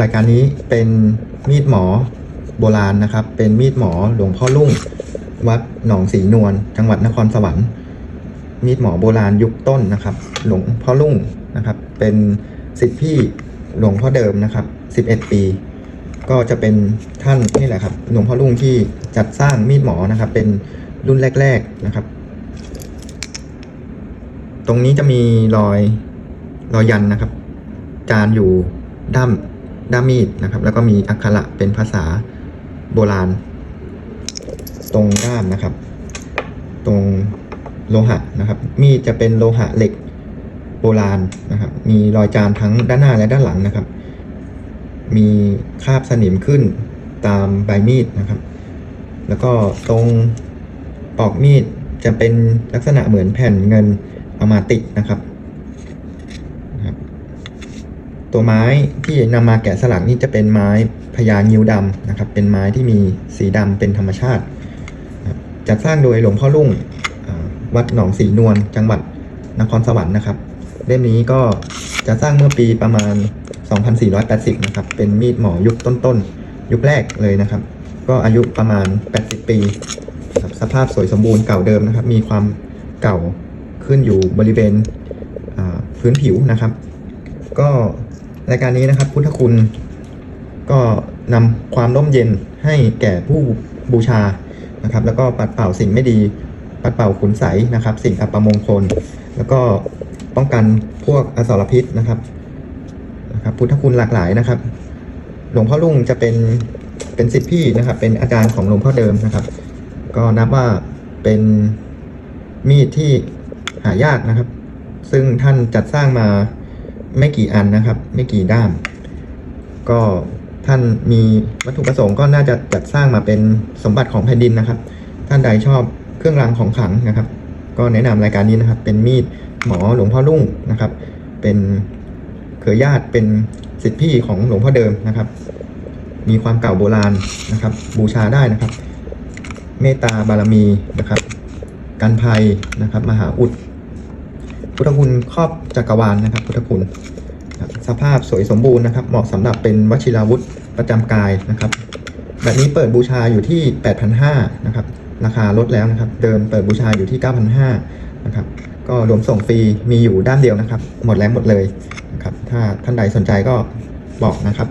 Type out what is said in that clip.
รายการนี้เป็นมีดหมอโบราณนะครับ เป็นมีดหมอหลวงพ่อลุ่ง วัดหนองสีนวลจังหวัดนครสวรรค์ มีดหมอโบราณยุคต้นนะครับ หลวงพ่อลุ่งนะครับ เป็นสิทธิพี่หลวงพ่อเดิมนะครับ 11 ปี ก็จะเป็นท่านนี่แหละครับ หลวงพ่อลุ่งที่จัดสร้างมีดหมอนะครับ เป็นรุ่นแรก ๆนะครับ ตรงนี้จะมีรอยรอยยันนะครับ จานอยู่ด้าม ด้ามมีดนะครับ แล้วก็มีอักขระเป็นภาษาโบราณ ตรงด้ามนะครับ ตรงโลหะนะครับ มีดจะเป็นโลหะเหล็กโบราณนะครับ มีรอยจานทั้งด้านหน้าและด้านหลังนะครับ มีคราบสนิมขึ้นตามใบมีดนะครับ แล้วก็ตรงปอกมีดจะเป็นลักษณะเหมือนแผ่นเงินอามาติดนะนะครับ ตัวไม้ที่นำมาแกะสลักนี่จะเป็นไม้พญางิ้วดำนะครับ เป็นไม้ที่มีสีดำเป็นธรรมชาติ จัดสร้างโดยหลวงพ่อรุ่งวัดหนองสีนวลจังหวัดนครสวรรค์นะครับ เล่มนี้ก็จะสร้างเมื่อปีประมาณ 2480 นะครับ เป็นมีดหมอยุคต้นๆ ยุคแรกเลยนะครับ ก็อายุประมาณ 80 ปี สภาพสวยสมบูรณ์เก่าเดิมนะครับ มีความเก่าขึ้นอยู่บริเวณพื้นผิวนะครับ ก็ รายการนี้นะครับ พุทธคุณก็นำความร่มเย็นให้แก่ผู้บูชานะครับ แล้วก็ปัดเป่าสิ่งไม่ดี ปัดเป่าขุนใสนะครับ สิ่งอัปมงคล แล้วก็ป้องกันพวกอสรพิษนะครับนะครับ พุทธคุณหลากหลายนะครับ หลวงพ่อลุงจะเป็นเป็นสิทธิพี่นะครับ เป็นอาจารย์ของหลวงพ่อเดิมนะครับ ก็นับว่าเป็นมีดที่หายากนะครับ ซึ่งท่านจัดสร้างมา ไม่กี่อันนะครับ ไม่กี่ด้าม ก็ท่านมีวัตถุประสงค์ก็น่าจะจัดสร้างมาเป็นสมบัติของแผ่นดินนะครับ ท่านใดชอบเครื่องรางของขลังนะครับ ก็แนะนำรายการนี้นะครับ เป็นมีดหมอหลวงพ่อรุ่งนะครับ เป็นเครือญาติเป็นสิทธิพี่ของหลวงพ่อเดิมนะครับ มีความเก่าโบราณนะครับ บูชาได้นะครับ เมตตาบารมีนะครับ กันภัยนะครับ มหาอุด พุทธคุณครอบจักรวาลนะครับ พุทธคุณสภาพสวยสมบูรณ์นะครับ เหมาะสำหรับเป็นวชิราวุธประจำกายนะครับ แบบนี้เปิดบูชาอยู่ที่ 8,500นะครับ ราคาลดแล้วนะครับ เดิมเปิดบูชาอยู่ที่ 9,500นะครับ ก็รวมส่งฟรีมีอยู่ด้านเดียวนะครับ หมดแล้วหมดเลยนะครับ ถ้าท่านใดสนใจก็บอกนะครับ